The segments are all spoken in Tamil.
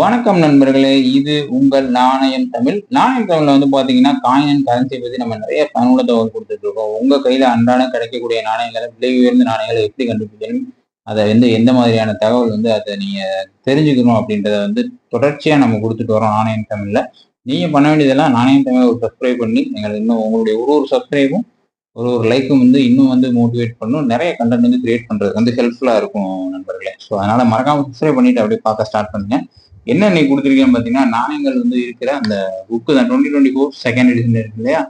வணக்கம் நண்பர்களே இது உங்கள் நாணயம் தமிழ். நாணயம் தமிழ்ல வந்து பாத்தீங்கன்னா காயின் அண்ட் கரன்சி பத்தி நம்ம நிறைய பயனுள்ள தகவல் கொடுத்துட்டு இருக்கோம். உங்க கையில அன்றாடம் கிடைக்கக்கூடிய நாணயங்களை விலை உயர்ந்த நாணயங்களை எப்படி கண்டுபிடிக்கணும்? அதை வந்து எந்த மாதிரியான தகவல் வந்து அதை நீங்க தெரிஞ்சுக்கணும் அப்படின்றத வந்து தொடர்ச்சியா நம்ம கொடுத்துட்டு வரோம் நாணயம் தமிழ்ல. நீங்க பண்ண வேண்டியதெல்லாம் நாணயம் தமிழ் ஒரு சப்ஸ்கிரைப் பண்ணி எங்களுக்கு இன்னும் உங்களுடைய ஒரு ஒரு சப்ஸ்கிரைபும் ஒரு ஒரு லைக்கும் வந்து இன்னும் வந்து மோட்டிவேட் பண்ணும். நிறைய கண்டென்ட் வந்து கிரியேட் பண்றது வந்து ஹெல்ப்ஃபுல்லா இருக்கும் நண்பர்களே. ஸோ அதனால மறக்காம சப்ஸ்கிரைப் பண்ணிட்டு அப்படியே பார்க்க ஸ்டார்ட் பண்ணுங்க. என்ன நீ கொடுத்துருக்கேன்னு பார்த்தீங்கன்னா நாணயங்கள் வந்து இருக்கிற அந்த புக்கு தான் twenty twenty four second edition இருக்கு இல்லையா?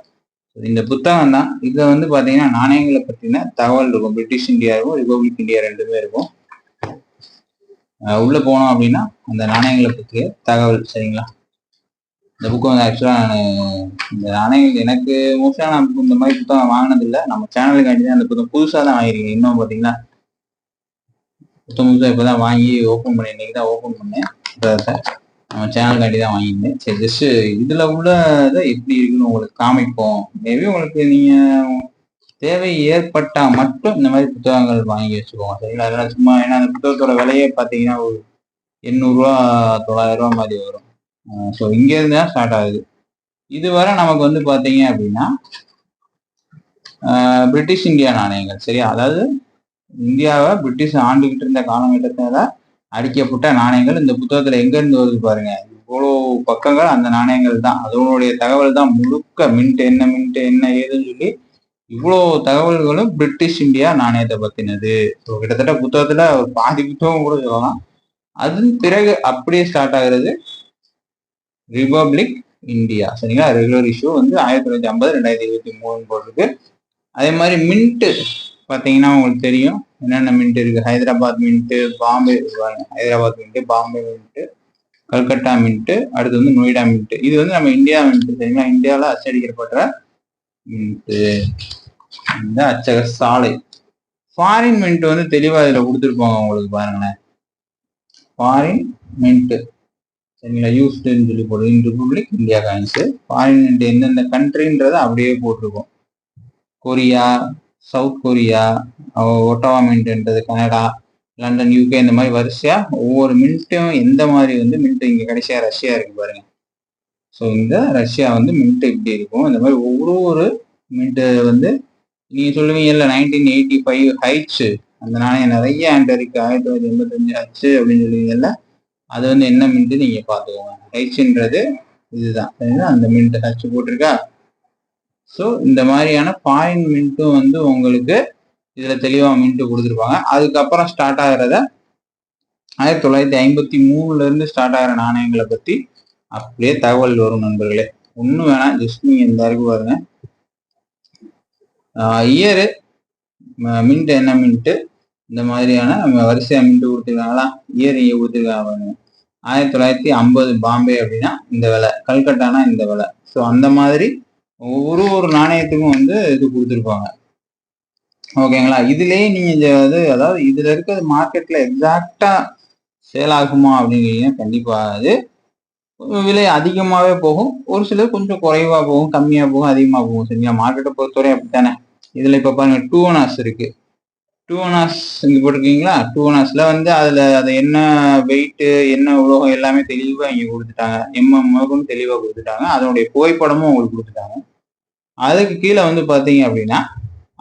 இந்த புத்தகம் தான். இதில் வந்து பார்த்தீங்கன்னா நாணயங்களை பற்றின தகவல் இருக்கும். பிரிட்டிஷ் இந்தியா இருக்கும் ரிபப்ளிக் இந்தியா ரெண்டுமே இருக்கும். உள்ளே போனோம் அப்படின்னா அந்த நாணயங்களை பற்றிய தகவல் சரிங்களா? இந்த புக்கு வந்து ஆக்சுவலாக நான் இந்த நாணயங்கள் எனக்கு மோஸ்ட்லாக நான் இந்த மாதிரி புத்தகம் வாங்கினதில்லை. நம்ம சேனலுக்காண்டி தான் அந்த புத்தகம் புதுசாக தான் வாங்கியிருக்கேன். இன்னும் பார்த்தீங்கன்னா புத்தகம் புதுசாக இப்போ தான் வாங்கி ஓப்பன் பண்ணி இன்னைக்கு தான் ஓப்பன் பண்ணேன். புத்தகத்தை நம்ம சேனலுக்காண்டி தான் வாங்கியிருந்தேன். சரி ஜஸ்ட் இதில் உள்ளதை எப்படி இருக்குன்னு உங்களுக்கு காமிப்போம். மேபி உங்களுக்கு நீங்கள் தேவை ஏற்பட்டா மட்டும் இந்த மாதிரி புத்தகங்கள் வாங்கி வச்சுக்கோங்க. சரிங்களா? அதெல்லாம் சும்மா ஏன்னா அந்த புத்தகத்தோட விலையே பார்த்தீங்கன்னா ஒரு எண்ணூறுரூவா தொள்ளாயிரம் ரூபா மாதிரி வரும். ஸோ இங்கேருந்து தான் ஸ்டார்ட் ஆகுது. இதுவரை நமக்கு வந்து பார்த்தீங்க அப்படின்னா பிரிட்டிஷ் இந்தியா நாணயங்கள். சரியா? அதாவது இந்தியாவை பிரிட்டிஷ் ஆண்டுகிட்டு இருந்த காலகட்டத்தில் அடிக்கப்பட்ட நாணயங்கள் இந்த புத்தகத்துல எங்க இருந்து வருது பாருங்க. இவ்வளோ பக்கங்கள் அந்த நாணயங்கள் தான். அதனுடைய தகவல் தான் முழுக்க மின்ட் என்ன மின்ட் என்ன ஏதுன்னு சொல்லி இவ்வளோ தகவல்களும் பிரிட்டிஷ் இந்தியா நாணயத்தை பத்தினது. ஸோ கிட்டத்தட்ட புத்தகத்துல ஒரு பாதி புத்தகம் கூட சொல்லலாம். அதன் பிறகு அப்படியே ஸ்டார்ட் ஆகுறது ரிபப்ளிக் இந்தியா சரிங்களா? ரெகுலர் இஷ்யூ வந்து ஆயிரத்தி தொள்ளாயிரத்தி ஐம்பது ரெண்டாயிரத்தி இருபத்தி மூணு போட்டிருக்கு. அதே மாதிரி மின்ட்டு பார்த்தீங்கன்னா உங்களுக்கு தெரியும். என்னென்ன மின்ட் இருக்கு? Hyderabad mint Bombay Hyderabad mint Bombay mint Calcutta mint அடுத்து வந்து நொய்டா மின்ட்டு இது வந்து நம்ம இந்தியா மின்ட்டு சரிங்களா இந்தியாவில் அச்சடிக்கப்பட்ட மின்ட்டு இந்த அச்சக சாலை. ஃபாரின் மின்ட் வந்து தெளிவா இதுல கொடுத்துருப்பாங்க உங்களுக்கு பாருங்களேன். ஃபாரின் மின்ட் சரிங்களா? யூஸ்டுன்னு சொல்லி போடுது. In Republic India coins foreign mint எந்தெந்த கண்ட்ரின்றதை அப்படியே போட்டிருக்கோம். கொரியா சவுத் கொரியா ஒட்டவா மின்ட்ன்றது கனடா லண்டன் யூகே இந்த மாதிரி வரிசையா ஒவ்வொரு மின்ட்டும் எந்த மாதிரி வந்து மின்ட் இங்க கடைசியா ரஷ்யா இருக்கு பாருங்க. ஸோ இந்த ரஷ்யா வந்து மின்ட் இப்படி இருக்கும். இந்த மாதிரி ஒவ்வொரு ஒரு மின்ட்டு வந்து நீங்க சொல்லுவீங்கல்ல நைன்டீன் எயிட்டி ஃபைவ் ஹைட்ஸ் அந்த நாணயம் நிறைய ஆண்ட் இருக்கு ஆயிரத்தி தொள்ளாயிரத்தி எண்பத்தஞ்சு ஹச்சு அப்படின்னு சொல்லுவீங்கல்ல அது வந்து என்ன மின்ட்டு நீங்க பாத்துக்கோங்க ஹைட்ஸ்ன்றது இதுதான். அந்த மின்ட் ஹச்சு போட்டிருக்கா? ஸோ இந்த மாதிரியான பாயிண்ட் மின்ட்டும் வந்து உங்களுக்கு இதில் தெளிவாக மின்ட்டு கொடுத்துருப்பாங்க. அதுக்கப்புறம் ஸ்டார்ட் ஆகிறத ஆயிரத்தி தொள்ளாயிரத்தி ஐம்பத்தி மூணுலேருந்து ஸ்டார்ட் ஆகிற நாணயங்களை பற்றி அப்படியே தகவல் வரும் நண்பர்களே. ஒன்றும் வேணாம் ஜஸ்ட் நீங்க இந்த இருக்கு பாருங்க. இயரு மின்ட் என்ன மின்ட்டு இந்த மாதிரியான நம்ம மின்ட்டு மின்ட் கொடுத்துருக்காங்களா? இயர் இங்கே கொடுத்துருக்காங்க பாருங்க. ஆயிரத்தி தொள்ளாயிரத்தி ஐம்பது பாம்பே அப்படின்னா இந்த விலை. கல்கட்டானா இந்த விலை. ஸோ அந்த மாதிரி ஒரு ஒரு நாணயத்துக்கும் வந்து இது கொடுத்துருப்பாங்க. ஓகேங்களா? இதுலேயே நீங்கள் இது அதாவது இதில் இருக்கிறது மார்க்கெட்டில் எக்ஸாக்டாக சேல் ஆகுமா அப்படிங்கிறீங்க கண்டிப்பாக அது விலை அதிகமாகவே போகும். ஒரு சிலர் கொஞ்சம் குறைவாக போகும் கம்மியாக போகும் அதிகமாக போகும். சரிங்களா? மார்க்கெட்டை பொறுத்தவரை அப்படித்தானே? இதில் இப்போ பாருங்கள் டூ அனாஸ் இருக்குது டூ அனாஸ் இங்க போட்டிருக்கீங்களா? டூ அனாஸ்ல வந்து அதுல அது என்ன வெயிட்டு என்ன உலோகம் எல்லாமே தெளிவா இங்க கொடுத்துட்டாங்க. எம்எம் முதற்கொண்டு தெளிவா கொடுத்துட்டாங்க. அதனுடைய புகைப்படமும் உங்களுக்கு கொடுத்துட்டாங்க. அதுக்கு கீழே வந்து பாத்தீங்க அப்படின்னா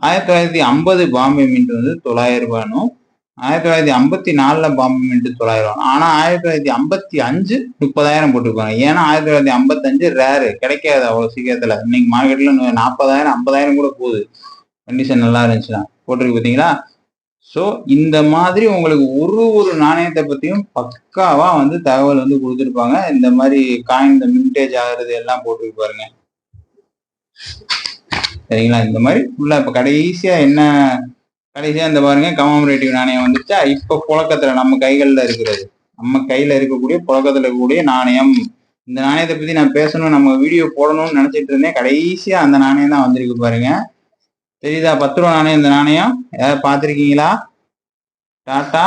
ஆயிரத்தி தொள்ளாயிரத்தி ஐம்பது பாம்பே மின்ட் வந்து தொள்ளாயிரம் ரூபானும் ஆயிரத்தி தொள்ளாயிரத்தி ஐம்பத்தி நாலுல பாம்பே மின்ட் தொள்ளாயிரம் ஆனா ஆயிரத்தி தொள்ளாயிரத்தி ஐம்பத்தி அஞ்சு முப்பதாயிரம் போட்டிருப்பாங்க. ஏன்னா ஆயிரத்தி தொள்ளாயிரத்தி ஐம்பத்தஞ்சு ரேரு கிடைக்காது அவ்வளவு சீக்கிரத்துல. இன்னைக்கு மார்க்கெட்ல நாற்பதாயிரம் ஐம்பதாயிரம் கூட போகுது. கண்டிஷன் நல்லா இருந்துச்சுன்னா. போட்டிருக்கு பாத்தீங்களா ஸோ இந்த மாதிரி உங்களுக்கு ஒரு ஒரு நாணயத்தை பற்றியும் பக்காவா வந்து தகவல் வந்து கொடுத்துருப்பாங்க. இந்த மாதிரி காயின் இந்த மின்டேஜ் ஆகுறது எல்லாம் போட்டுருக்கு பாருங்க. சரிங்களா? இந்த மாதிரி ஃபுல்லா இப்போ கடைசியா என்ன கடைசியா இந்த பாருங்க கமாமரேட்டிவ் நாணயம் வந்துச்சா? இப்போ புழக்கத்துல நம்ம கைகளில் இருக்கிறது. நம்ம கையில இருக்கக்கூடிய புழக்கத்துல இருக்கக்கூடிய நாணயம். இந்த நாணயத்தை பத்தி நான் பேசணும் நம்ம வீடியோ போடணும்னு நினச்சிட்டு இருந்தேன். கடைசியா அந்த நாணயம் தான் வந்திருக்கு பாருங்க. தெரியுதா? பத்து ரூபா நாணயம் இந்த நாணயம். ஏதாவது பார்த்துருக்கீங்களா? டாட்டா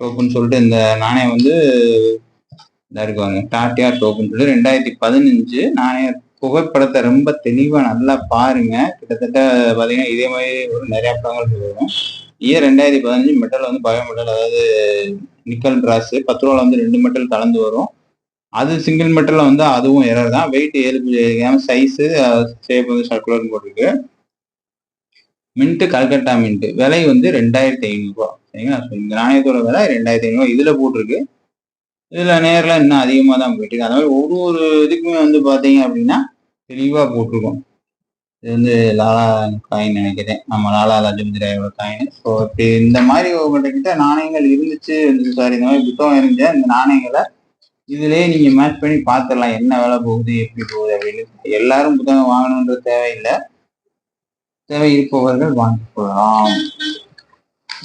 டோப்புன்னு சொல்லிட்டு இந்த நாணயம் வந்து இதாக இருக்குவாங்க டாட்டியா டோப்புன்னு சொல்லிட்டு ரெண்டாயிரத்தி பதினஞ்சு நாணய புகைப்படத்தை ரொம்ப தெளிவாக நல்லா பாருங்க. கிட்டத்தட்ட பார்த்தீங்கன்னா இதே மாதிரி ஒரு நிறையா படங்கள் சொல்லுவோம் இயர் ரெண்டாயிரத்தி பதினஞ்சு மெட்டல் வந்து பயோ மெட்டல் அதாவது நிக்கல் பிராஸ் பத்து ரூபாவில் வந்து ரெண்டு மெட்டல் கலந்து வரும். அது சிங்கிள் மெட்டலில் வந்து அதுவும் எரர் தான். வெயிட் ஏழு சைஸு ஷேப் வந்து சர்க்குலர்னு போட்டிருக்கு. மின்ட்டு கல்கட்டா மின்ட்டு விலை வந்து ரெண்டாயிரத்தி ஐநூறுரூவா சரிங்களா? ஸோ இந்த நாணயத்தோட விலை ரெண்டாயிரத்தி ஐநூறுரூவா இதில் போட்டிருக்கு. இதில் நேரில் இன்னும் அதிகமாக தான் போயிட்டுருக்கு அந்த மாதிரி ஒரு ஒரு இதுக்குமே வந்து பார்த்தீங்க அப்படின்னா தெளிவாக போட்டிருக்கோம். இது வந்து லாலா காயின் நினைக்கிறேன். நம்ம லாலா லஜபதி ராயோட காயின் ஸோ இப்படி இந்த மாதிரி உங்கள்கிட்ட கிட்ட நாணயங்கள் இருந்துச்சு சாரி இந்த மாதிரி புத்தகம் இருந்துச்சு இந்த நாணயங்களை இதுலேயே நீங்கள் மேட்ச் பண்ணி பார்த்துடலாம். என்ன வேலை போகுது எப்படி போகுது அப்படின்னு. எல்லாரும் புத்தகம் வாங்கணுன்ற தேவையில்லை. தேவை இருப்பவர்கள் வாங்கிக் கொள்ளலாம்.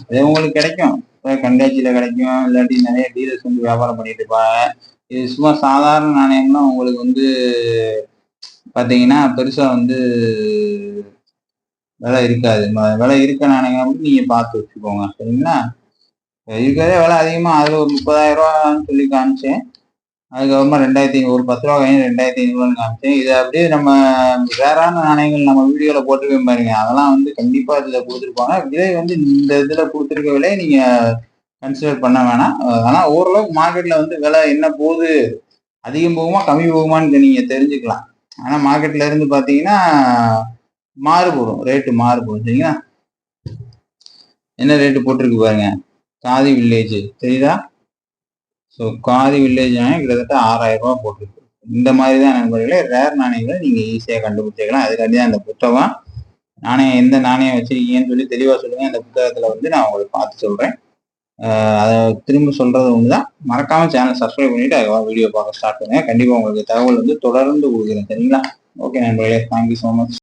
அது உங்களுக்கு கிடைக்கும். கண்டாச்சியில கிடைக்கும். இல்லாட்டி நிறைய டீலர்ஸ் வந்து வியாபாரம் பண்ணிட்டு இருப்பாங்க. இது சும்மா சாதாரண நாணயம்னா உங்களுக்கு வந்து பாத்தீங்கன்னா பெருசா வந்து விலை இருக்காது. விலை இருக்க நாணயம் வந்து நீங்க பார்த்து வச்சுக்கோங்க. சரிங்களா? இருக்கிறதே விலை அதிகமா அதுல ஒரு முப்பதாயிரம் ரூபான்னு சொல்லி காமிச்சேன். அதுக்கப்புறமா ரெண்டாயிரத்தி ஐநூறு ஒரு பத்து ரூபா கையில் ரெண்டாயிரத்தி ஐநூறுவான்னு காமிச்சேன் இது அப்படியே நம்ம வேறான நாணயங்கள் நம்ம வீடியோல போட்டிருக்கோம் பாருங்க. அதெல்லாம் வந்து கண்டிப்பா இதுல கொடுத்துருப்பாங்க. விலை வந்து இந்த இதுல கொடுத்துருக்க விலையை நீங்க கன்சிடர் பண்ண வேணாம். ஆனால் ஆனா ஓரளவுக்கு மார்க்கெட்ல வந்து விலை என்ன போகுது அதிகம் போகுமா கம்மி போகுமான்னு நீங்க தெரிஞ்சுக்கலாம். ஆனா மார்க்கெட்ல இருந்து பாத்தீங்கன்னா மாறுபடும். ரேட்டு மாறுபடும். சரிங்களா? என்ன ரேட்டு போட்டிருக்கு பாருங்க. காதி வில்லேஜ் தெரியுதா? ஸோ காதி வில்லேஜ் நாணயம் கிட்டத்தட்ட ஆறாயிரம் ரூபாய் போட்டிருக்கு. இந்த மாதிரி தான் நண்பர்களே ரேர் நாணயங்களை நீங்கள் ஈஸியாக கண்டுபிடிச்சிக்கலாம். அதுக்காண்டி தான் அந்த புத்தகம். நாணயம் எந்த நாணயம் வச்சிருக்கீங்கன்னு சொல்லி தெளிவாக சொல்லுங்க. அந்த புத்தகத்தில் வந்து நான் உங்களுக்கு பார்த்து சொல்கிறேன் அதை திரும்ப சொல்கிறது ஒன்று தான் மறக்காமல் சேனல் சப்ஸ்கிரைப் பண்ணிவிட்டு அதுக்கப்புறம் வீடியோ பார்க்க ஸ்டார்ட் பண்ணுங்கள் கண்டிப்பாக உங்களுக்கு தகவல் வந்து தொடர்ந்து கொடுக்குறேன். சரிங்களா? ஓகே நண்பர்களே தேங்க்யூ ஸோ மச்